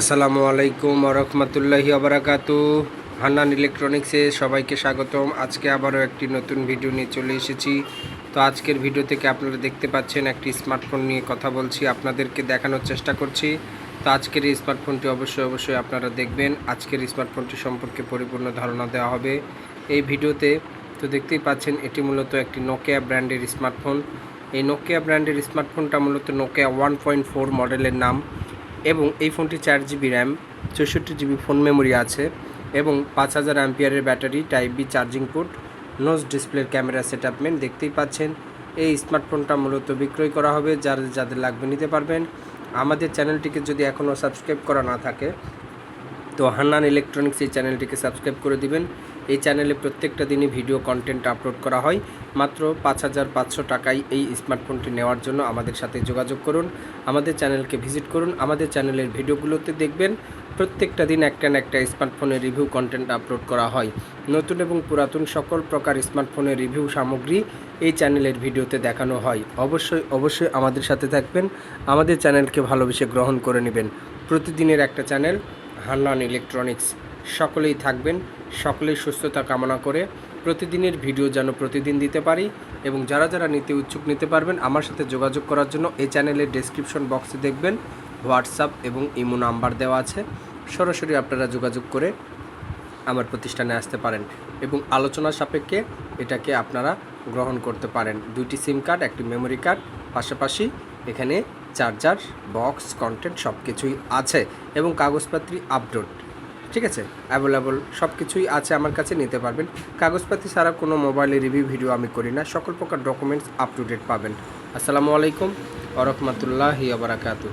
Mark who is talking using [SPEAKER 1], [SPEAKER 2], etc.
[SPEAKER 1] আসসালামু আলাইকুম রহমতুল্লাহি আবরাকাতু হান্নান ইলেকট্রনিক্সে সবাইকে স্বাগতম। আজকে আবারও একটি নতুন ভিডিও নিয়ে চলে এসেছি। তো আজকের ভিডিও থেকে আপনারা দেখতে পাচ্ছেন একটি স্মার্টফোন নিয়ে কথা বলছি, আপনাদেরকে দেখানোর চেষ্টা করছি। তো আজকের এই স্মার্টফোনটি অবশ্যই অবশ্যই আপনারা দেখবেন। আজকের স্মার্টফোনটি সম্পর্কে পরিপূর্ণ ধারণা দেওয়া হবে এই ভিডিওতে। তো দেখতেই পাচ্ছেন, এটি মূলত একটি নোকিয়া ব্র্যান্ডের স্মার্টফোন। এই নোকিয়া ব্র্যান্ডের স্মার্টফোনটা মূলত নোকিয়া ওয়ান পয়েন্ট ফোর মডেলের নাম। এবং এই ফোনটি চার জিবি র্যাম, চৌষট্টি জিবি ফোন মেমোরি আছে এবং পাঁচ হাজার অ্যাম্পিয়ারের battery, type B charging port, nose ডিসপ্লের ক্যামেরা সেট আপমেন্ট দেখতেই পাচ্ছেন। এই স্মার্টফোনটা মূলত বিক্রয় করা হবে যার যাদের লাগবে নিতে পারবেন। আমাদের চ্যানেলটিকে যদি এখনও সাবস্ক্রাইব করা না থাকে তো হান্নান ইলেকট্রনিক্স এই চ্যানেলটিকে সাবস্ক্রাইব করে দিবেন। এই চ্যানেলে প্রত্যেকটা দিনই ভিডিও কন্টেন্ট আপলোড করা হয়। মাত্র পাঁচ হাজার পাঁচশো টাকায় এই স্মার্টফোনটি নেওয়ার জন্য আমাদের সাথে যোগাযোগ করুন। আমাদের চ্যানেলকে ভিজিট করুন। আমাদের চ্যানেলের ভিডিওগুলোতে দেখবেন। প্রত্যেকটা দিন একটা না একটা স্মার্টফোনের রিভিউ কন্টেন্ট আপলোড করা হয়। নতুন এবং পুরাতন সকল প্রকার স্মার্টফোনের রিভিউ সামগ্রী এই চ্যানেলের ভিডিওতে দেখানো হয়। অবশ্যই অবশ্যই আমাদের সাথে থাকবেন। আমাদের চ্যানেলকে ভালোবেসে গ্রহণ করে নেবেন। প্রতিদিনের একটা চ্যানেল হান্নান ইলেকট্রনিক্স। সকলেই থাকবেন, সকলেই সুস্থতা কামনা করে প্রতিদিনের ভিডিও যেন প্রতিদিন দিতে পারি এবং যারা যারা নিতে উৎসুক নিতে পারবেন আমার সাথে যোগাযোগ করার জন্য এই চ্যানেলের ডেসক্রিপশন বক্সে দেখবেন হোয়াটসঅ্যাপ এবং ইমো নাম্বার দেওয়া আছে। সরাসরি আপনারা যোগাযোগ করে আমার প্রতিষ্ঠানে আসতে পারেন এবং আলোচনা সাপেক্ষে এটাকে আপনারা গ্রহণ করতে পারেন। দুইটি সিম কার্ড একটি মেমোরি কার্ড পাশাপাশি এখানে চার্জার, বক্স কন্টেন্ট সব কিছুই আছে এবং কাগজপত্রী আপলোড ঠিক আছে? অ্যাভেলেবল সব কিছুই আছে আমার কাছে, নিতে পারবেন। কাগজপাতি ছাড়া কোনো মোবাইলে রিভিউ ভিডিও আমি করি না। সকল প্রকার ডকুমেন্টস আপ টু ডেট পাবেন। আসসালামু আলাইকুম ওরহমতুল্লাহি আবরাকাতু